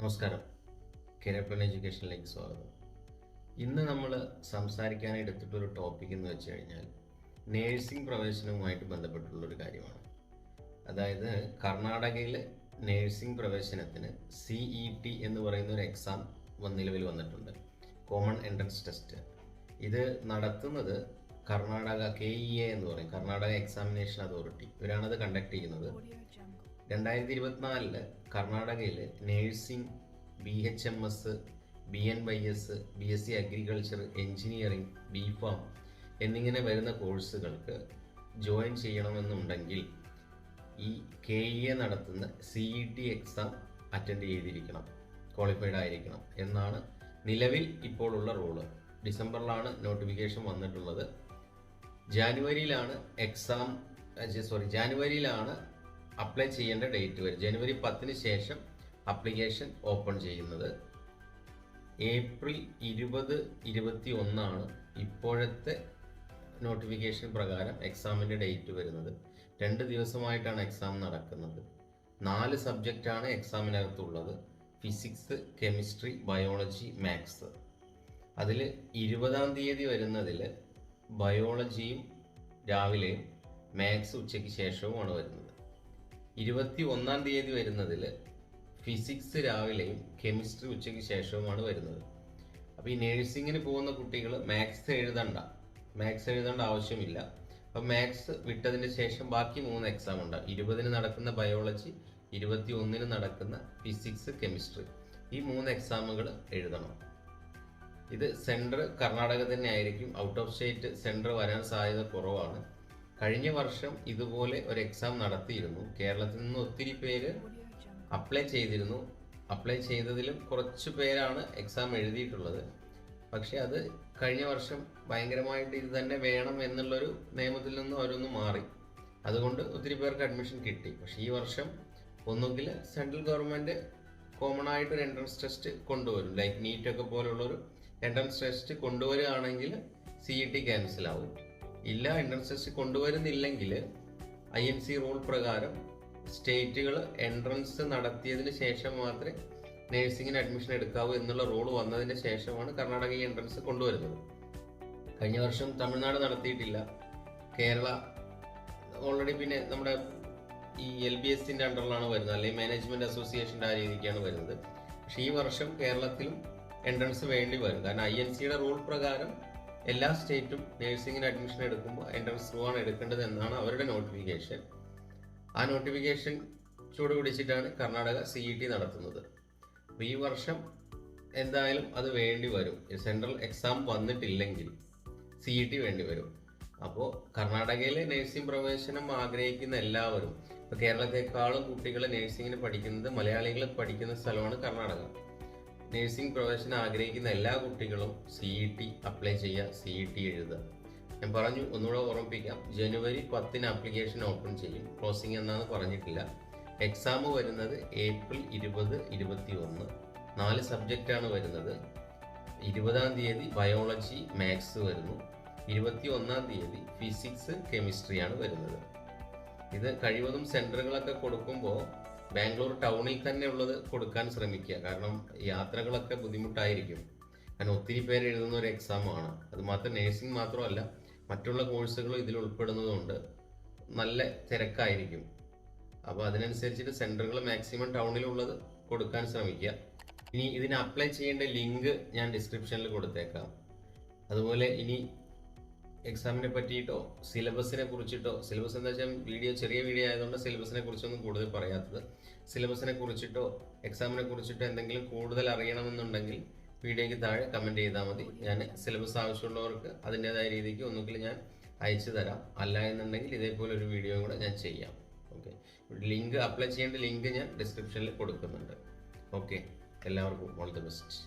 നമസ്കാരം. കേരള എഡ്യൂക്കേഷനിലേക്ക് സ്വാഗതം. ഇന്ന് നമ്മൾ സംസാരിക്കാൻ എടുത്തിട്ടൊരു ടോപ്പിക് എന്ന് വെച്ച് കഴിഞ്ഞാൽ നേഴ്സിംഗ് പ്രവേശനവുമായിട്ട് ബന്ധപ്പെട്ടുള്ളൊരു കാര്യമാണ്. അതായത് കർണാടകയിലെ നേഴ്സിംഗ് പ്രവേശനത്തിന് സി ഇ ടി എന്ന് പറയുന്ന ഒരു എക്സാം നിലവിൽ വന്നിട്ടുണ്ട്. കോമൺ എൻട്രൻസ് ടെസ്റ്റ് ഇത് നടത്തുന്നത് കർണാടക കെ ഇ എ എന്ന് പറയും. കർണാടക എക്സാമിനേഷൻ അതോറിറ്റി ഇവരാണത് കണ്ടക്ട് ചെയ്യുന്നത്. രണ്ടായിരത്തി ഇരുപത്തിനാലിൽ കർണാടകയിൽ nursing B H M S B N Y S B S C agriculture engineering B pharm എന്നിങ്ങനെ വരുന്ന കോഴ്സുകൾക്ക് ജോയിൻ ചെയ്യണമെന്നുണ്ടെങ്കിൽ ഈ കെ ഇ എ നടത്തുന്ന C E T exam attend ചെയ്തിരിക്കണം ക്വാളിഫൈഡ് ആയിരിക്കണം എന്നാണ് നിലവിൽ ഇപ്പോഴുള്ള റൂൾ. ഡിസംബറിലാണ് നോട്ടിഫിക്കേഷൻ വന്നിട്ടുള്ളത്. ജാനുവരിയിലാണ് എക്സാം സോറി ജാനുവരിയിലാണ് അപ്ലൈ ചെയ്യേണ്ട ഡേറ്റ് വരും. ജനുവരി പത്തിന് ശേഷം അപ്ലിക്കേഷൻ ഓപ്പൺ ചെയ്യുന്നത്. ഏപ്രിൽ ഇരുപത് ഇരുപത്തി ഒന്നാണ് ഇപ്പോഴത്തെ നോട്ടിഫിക്കേഷൻ പ്രകാരം എക്സാമിന്റെ ഡേറ്റ് വരുന്നത്. രണ്ട് ദിവസമായിട്ടാണ് എക്സാം നടക്കുന്നത്. നാല് സബ്ജക്റ്റാണ് എക്സാമിനകത്തുള്ളത് ഫിസിക്സ് കെമിസ്ട്രി ബയോളജി മാത്സ് അതിൽ ഇരുപതാം തീയതി വരുന്നതിൽ ബയോളജിയും രാവിലെയും മാത്സ് ഉച്ചയ്ക്ക് ശേഷവുമാണ് വരുന്നത്. ഇരുപത്തി ഒന്നാം തീയതി വരുന്നതിൽ ഫിസിക്സ് രാവിലെയും കെമിസ്ട്രി ഉച്ചയ്ക്ക് ശേഷവുമാണ് വരുന്നത്. അപ്പോൾ ഈ നേഴ്സിങ്ങിന് പോകുന്ന കുട്ടികൾ മാത്സ് എഴുതണ്ട. മാത്സ് എഴുതേണ്ട ആവശ്യമില്ല. അപ്പം മാത്സ് വിട്ടതിന് ശേഷം ബാക്കി മൂന്ന് എക്സാം ഉണ്ട്. ഇരുപതിന് നടക്കുന്ന ബയോളജി ഇരുപത്തി ഒന്നിന് നടക്കുന്ന ഫിസിക്സ് കെമിസ്ട്രി ഈ മൂന്ന് എക്സാമുകൾ എഴുതണം. ഇത് സെന്റർ കർണാടക തന്നെ ആയിരിക്കും. ഔട്ട് ഓഫ് സ്റ്റേറ്റ് സെന്റർ വരാൻ സാധ്യത കുറവാണ്. കഴിഞ്ഞ വർഷം ഇതുപോലെ ഒരു എക്സാം നടത്തിയിരുന്നു. കേരളത്തിൽ നിന്ന് ഒത്തിരി പേര് അപ്ലൈ ചെയ്തിരുന്നു. അപ്ലൈ ചെയ്തതിലും കുറച്ച് പേരാണ് എക്സാം എഴുതിയിട്ടുള്ളത്. പക്ഷെ അത് കഴിഞ്ഞ വർഷം ഭയങ്കരമായിട്ട് ഇത് തന്നെ വേണം എന്നുള്ളൊരു നിയമത്തിൽ നിന്ന് അവരൊന്ന് മാറി. അതുകൊണ്ട് ഒത്തിരി പേർക്ക് അഡ്മിഷൻ കിട്ടി. പക്ഷെ ഈ വർഷം ഒന്നുകിൽ സെൻട്രൽ ഗവൺമെന്റ് കോമൺ ആയിട്ട് ഒരു എൻട്രൻസ് ടെസ്റ്റ് കൊണ്ടുവരും. ലൈക്ക് നീറ്റ് ഒക്കെ പോലുള്ളൊരു എൻട്രൻസ് ടെസ്റ്റ് കൊണ്ടുവരികയാണെങ്കിൽ സി ഇ ടി ക്യാൻസൽ ആവും. ഇല്ല എൻട്രൻസ് കൊണ്ടുവരുന്നില്ലെങ്കിൽ ഐ എൻ സി റൂൾ പ്രകാരം സ്റ്റേറ്റുകൾ എൻട്രൻസ് നടത്തിയതിന് ശേഷം മാത്രമേ നേഴ്സിങ്ങിന് അഡ്മിഷൻ എടുക്കാവൂ എന്നുള്ള റൂൾ വന്നതിന് ശേഷമാണ് കർണാടക ഈ എൻട്രൻസ് കൊണ്ടുവരുന്നത്. കഴിഞ്ഞ വർഷം തമിഴ്നാട് നടത്തിയിട്ടില്ല. കേരള ഓൾറെഡി പിന്നെ നമ്മുടെ ഈ എൽ ബി എസിന്റെ അണ്ടറിലാണ് വരുന്നത്. അല്ലെങ്കിൽ മാനേജ്മെന്റ് അസോസിയേഷന്റെ ആ രീതിക്കാണ് വരുന്നത്. പക്ഷേ ഈ വർഷം കേരളത്തിലും എൻട്രൻസ് വേണ്ടി വരും. കാരണം ഐ എൻ സിയുടെ റൂൾ പ്രകാരം എല്ലാ സ്റ്റേറ്റും നേഴ്സിംഗിന് അഡ്മിഷൻ എടുക്കുമ്പോൾ എൻട്രൻസ് ത്രൂ ആണ് എടുക്കേണ്ടത് എന്നാണ് അവരുടെ നോട്ടിഫിക്കേഷൻ ആ നോട്ടിഫിക്കേഷൻ ചൂട് പിടിച്ചിട്ടാണ് കർണാടക സി ഇ ടി നടത്തുന്നത്. അപ്പോൾ ഈ വർഷം എന്തായാലും അത് വേണ്ടി വരും. സെൻട്രൽ എക്സാം വന്നിട്ടില്ലെങ്കിൽ സി ഇ ടി വേണ്ടി വരും. അപ്പോൾ കർണാടകയിലെ നഴ്സിംഗ് പ്രവേശനം ആഗ്രഹിക്കുന്ന എല്ലാവരും ഇപ്പോൾ കേരളത്തെക്കാളും കുട്ടികൾ നഴ്സിംഗിന് പഠിക്കുന്നത് മലയാളികൾ പഠിക്കുന്ന സ്ഥലമാണ് കർണാടക. നഴ്സിംഗ് പ്രൊഫഷൻ ആഗ്രഹിക്കുന്ന എല്ലാ കുട്ടികളും സി ഇ ടി അപ്ലൈ ചെയ്യുക സി ഇ ടി എഴുതുക. ഞാൻ പറഞ്ഞു ഒന്നുകൂടെ ഓർമ്മിപ്പിക്കാം. ജനുവരി പത്തിന് ആപ്ലിക്കേഷൻ ഓപ്പൺ ചെയ്യും. ക്ലോസിംഗ് എന്നാണ് പറഞ്ഞിട്ടില്ല. എക്സാം വരുന്നത് ഏപ്രിൽ ഇരുപത് ഇരുപത്തി ഒന്ന് നാല് സബ്ജക്റ്റാണ് വരുന്നത്. ഇരുപതാം തീയതി ബയോളജി മാത്സ് വരുന്നു. ഇരുപത്തി ഒന്നാം തീയതി ഫിസിക്സ് കെമിസ്ട്രിയാണ് വരുന്നത്. ഇത് കഴിവതും സെന്ററുകളൊക്കെ കൊടുക്കുമ്പോൾ ബാംഗ്ലൂർ ടൗണിൽ തന്നെ ഉള്ളത് കൊടുക്കാൻ ശ്രമിക്കുക. കാരണം യാത്രകളൊക്കെ ബുദ്ധിമുട്ടായിരിക്കും. കാരണം ഒത്തിരി പേര് എഴുതുന്ന ഒരു എക്സാമാണ് അത് മാത്രം നേഴ്സിംഗ് മാത്രമല്ല മറ്റുള്ള കോഴ്സുകളും ഇതിൽ ഉൾപ്പെടുന്നതുകൊണ്ട് നല്ല തിരക്കായിരിക്കും. അപ്പോൾ അതിനനുസരിച്ചിട്ട് സെന്ററുകൾ മാക്സിമം ടൗണിലുള്ളത് കൊടുക്കാൻ ശ്രമിക്കുക. ഇനി ഇതിന് അപ്ലൈ ചെയ്യേണ്ട ലിങ്ക് ഞാൻ ഡിസ്ക്രിപ്ഷനിൽ കൊടുത്തേക്കാം. അതുപോലെ ഇനി എക്സാമിനെ പറ്റിയിട്ടോ സിലബസിനെ കുറിച്ചിട്ടോ സിലബസ് എന്താ വെച്ചാൽ വീഡിയോ ചെറിയ വീഡിയോ ആയതുകൊണ്ട് സിലബസിനെ കുറിച്ചൊന്നും കൂടുതൽ പറയാത്തത്. സിലബസിനെ കുറിച്ചിട്ടോ എക്സാമിനെ കുറിച്ചിട്ടോ എന്തെങ്കിലും കൂടുതൽ അറിയണമെന്നുണ്ടെങ്കിൽ വീഡിയോയ്ക്ക് താഴെ കമന്റ് ചെയ്താൽ മതി. ഞാൻ സിലബസ് ആവശ്യമുള്ളവർക്ക് അതിന്റെതായ രീതിക്ക് ഒന്നുകിൽ ഞാൻ അയച്ചു തരാം. അല്ല എന്നുണ്ടെങ്കിൽ ഇതേപോലെ ഒരു വീഡിയോ കൂടെ ഞാൻ ചെയ്യാം. ഓക്കെ ലിങ്ക് അപ്ലൈ ചെയ്യേണ്ട ലിങ്ക് ഞാൻ ഡിസ്ക്രിപ്ഷനിൽ കൊടുക്കുന്നുണ്ട്. ഓക്കെ എല്ലാവർക്കും ഓൾ ദി ബെസ്റ്റ്